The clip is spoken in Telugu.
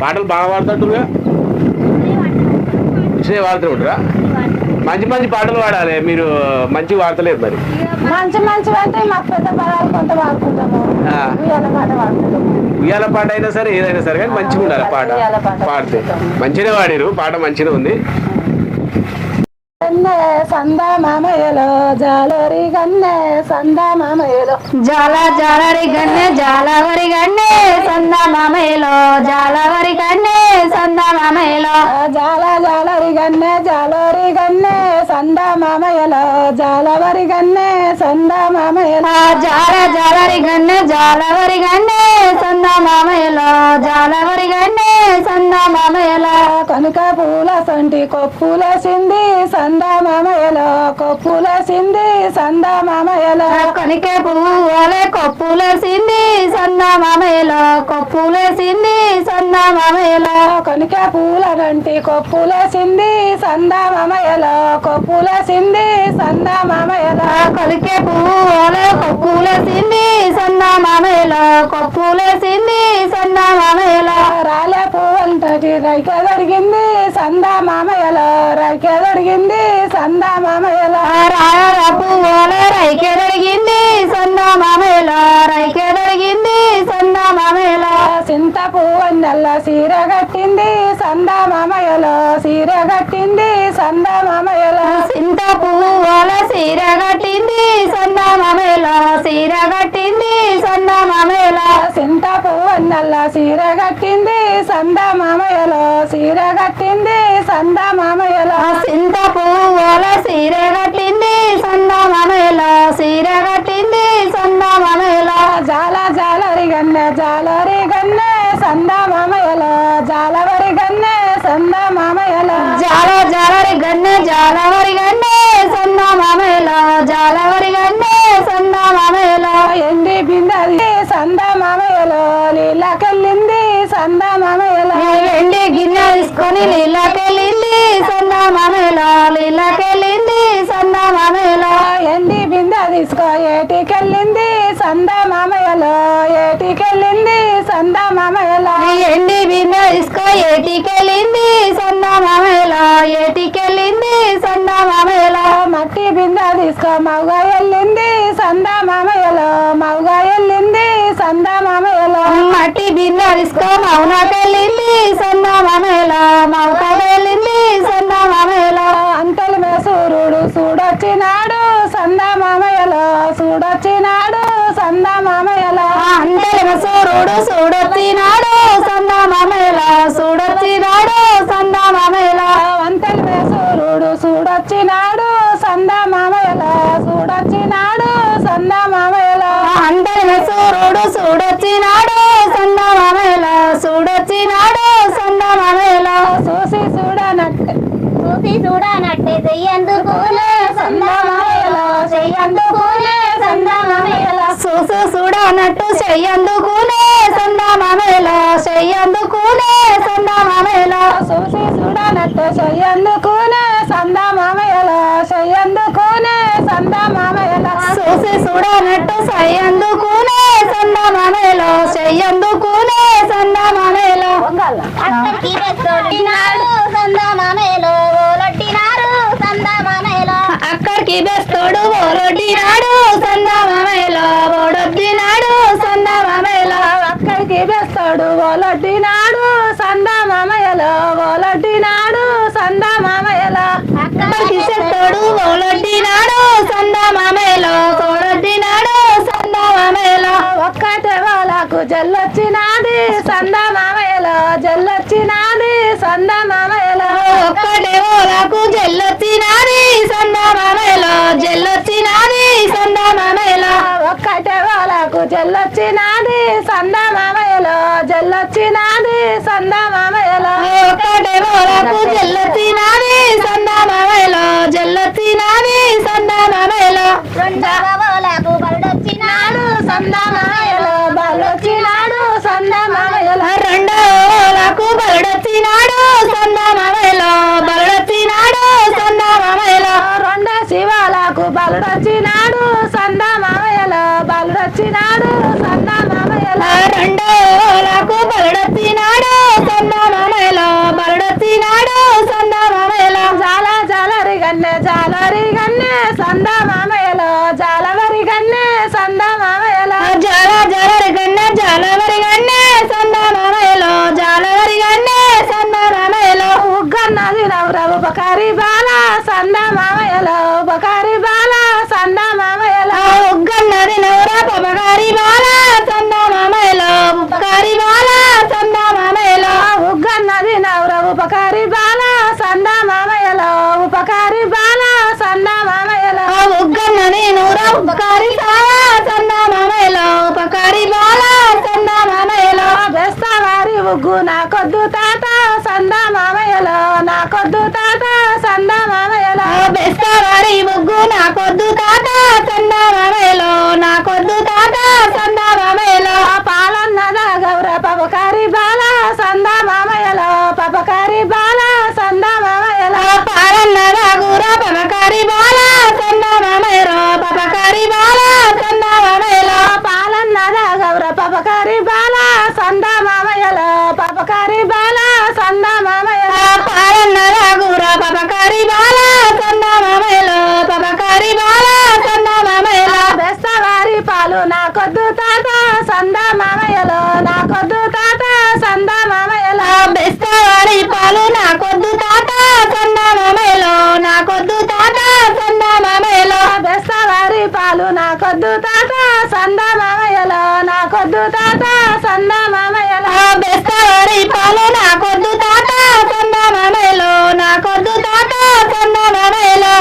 పాటలు బాగా పాడుతుంటారుగా ఇచ్చే వాడుతూ ఉంటారా? మంచి మంచి పాటలు పాడాలి మీరు మంచి వాడతలేదు మరి. మంచి మంచి. ఉయ్యాల పాట అయినా సరే ఏదైనా సరే కానీ మంచిగా ఉండాలి పాట. పాడితే. మంచిగా పాడిరు పాట మంచిగా ఉంది. గన్నె సంద మామయ్యలో జాలరి గన్నె సంద మామయ్యలో. జాల జాలరి గన్నె జాలవరి గన్నె సంద మామయ్యలో జాలవరి గన్నె సంద మామయ్యలో. జాల జాలరి గన్నె జాలరి గన్నె సంద మామయ్యలో జాలవరి గన్నె సంద మామయ్యలో. ఆ జాల జాలరి గన్నె జాలవరి గన్నె సంద మామయ్యలో జాలవరి గన్నె సంద మామయ్యలో. కనుక పూల సంటి కొప్పులేసింది సంద మామయ్యలో కొప్పులేసింది సంద మామయ్యలో కొనికే పువ్వులే కొప్పులేసింది సంద మామయ్యలో కొప్పులేసింది సంద మామయ్యలో కనుక పూల గంటి కొప్పులేసింది సంద మామయ్యలో కొప్పులేసింది సంద మామయ్యలో కొలికే పువ్వులే కొప్పులేసింది సంద మామయ్యలో కొప్పులేసింది సంద మామయ్యలో రాలే పువ్వుంటటి రైక దొరికింది సంద మామయ్యలో రైక దొరికింది సంద మామయ్యలో. రాయల పువ్వులే రైకే దొరికింది సంద మామయ్యలో రైకే దొరికింది సంద మామయ్యలో. చింత పువ్వన్నెల్ల సీర కట్టింది సంద మామయ్యలో సీర కట్టింది సంద మామయ్యలో. సింత పువ్వుల సీర కట్టింది సంద మామయ్యలో సీర కట్టింది పువ్వన్నెల్ల సీర కట్టింది సంద మామయ్యలో సీర కట్టింది సంద మామయ్యలో. సింత పువ్వుల సీర కట్టింది సంద మామయ్యలో సీర కట్టింది సంద మామయ్యలో. జాల జాలరి గన్నె జాలరి గన్నె సంద మామయ్యలో జాలవరి గన్నె సంద మామయ్యలో. జాల జాలరి గన్నె జాలవరి గన్నె సంద మామయ్యలో ఎండి బిందది సంద మామయ్యలో నీళ్ళకెళ్ళింది సంద మామయ్యలో ఎండి గిన్నె తీసుకొని నీళ్ళకెళ్ళింది సంద మామయ్యలో నీళ్ళకెళ్ళింది సంద మామయ్యలో ఎండి బిందె తీసుకో ఏటికెళ్ళింది సంద మామయ్యలో ఏటికెళ్ళింది సంద మామయ్యలో ఎండి బిన్నె తీసుకో ఏటికెళ్ళింది సంద మామయ్యలో ఏటికెళ్ళింది సంద మామయ్యలో మట్టి బిందె తీసుకో మౌగా వెళ్ళింది సంద మామయ్యలో మౌగా వెళ్ళింది సంద మామయ్యలో మట్టి బిన్నె తీసుకో మౌనకెళ్ళింది సంద మామయ్యలో మౌక వెళ్ళింది సంద మామయ్యలో అంతలు సూర్యుడు చూడొచ్చినాడు సంద మామయ్యలో చూడొచ్చినాడు సంద మామయ్యలో అంతేమ సూర్యుడు చూడొచ్చినాడు సంద మామయ్యలో చూడొచ్చినాడు సంద మామయ్యలో అంతలు సూర్యుడు చూడొచ్చినాడు సంద మామయ్యలో చూడొచ్చినాడు సంద మామయ్యలో అంతేమ సూర్యుడు చూడొచ్చినాడు సంద మామయ్యలో చూడొచ్చినాడు సంద మామయ్యలో చూసి చూడనట్టు చూసి చూడనట్టే చెయ్యందుకులే సందమాయలో చెయ్యందుకులే సందమాయలో చూసు చూడనట్టు సంద మామయ్యలో చూసి చూడనట్టు చెయ్యందుకునే చెయ్యందుకునే సంద మామయ్యలో చూసి చూడనట్టు చెయ్యందుకునే సంద మామయ్యలో చెయ్యందుకునే సంద మామయ్యలో అక్కడికి రెచ్చొట్టినాడు సందమామేలో ఓలొట్టినారు సందమామేలో అక్కడికి బెస్తోడు ఓరొడ్డినాడు సంద మామయ్యలో ఓడొద్దినాడు అక్కడికి వేస్తాడు ఓలొడ్డినాడు సంద బోలొడ్డినాడు ఓలొడ్డినాడు సంద అక్కడికి చెత్తోడు ఓలొడ్డినాడు సంద మామయ్యలో ఓడొద్దినాడు ఒక్కటే వాళ్ళకు జల్లొచ్చినాది సంద జల్లొచ్చినాది సంద ఒక్కటే వాళ్ళకు జల్లొచ్చినాది సందమే మామయ్యలో జల్లొచ్చినాది సంద మామయ్యలో ఒక్కటే వాళ్ళకు జల్లొచ్చినాది సంద మామయ్యలో జల్లొచ్చినాది సంద మామయ్యలో ఒక్కటే ఓలకు జల్లొచ్చినాది సంద మామయ్యలో జల్లొచ్చినాది సంద మామయ్యలో రెండవలకు బలడొచ్చినాడు సందమామయ్యలో బాలుడొచ్చినాడు సందా మామయ్యలో బాలుడొచ్చినాడు సందా మామయ్యలో. రెండు కొద్దు తాత సంద మామయ్యలో బెస్త వారి ముగ్గు నాకొద్దు తాత సంద నా కొద్దు తాత సంద మామయ్యలో పాలన్నదా గౌరవ పవకారి బా. సంద మామయ్యలో నాకొద్దు తాత సంద మామయ్యలో. బెస్తవారి పాలు నాకొద్దు తాత చందమామయ్యలో నాకొద్దు తాత చందమామయ్యలో బెస్తవారి పాలు నాకొద్దు తాత సంద మామయ్యలో నాకొద్దు తాత సంద మామయ్యలో. బెస్తవారి పాలు నాకొద్దు తాత చందమామయ్యలో నాకొద్దు తాత చందమామయ్యలో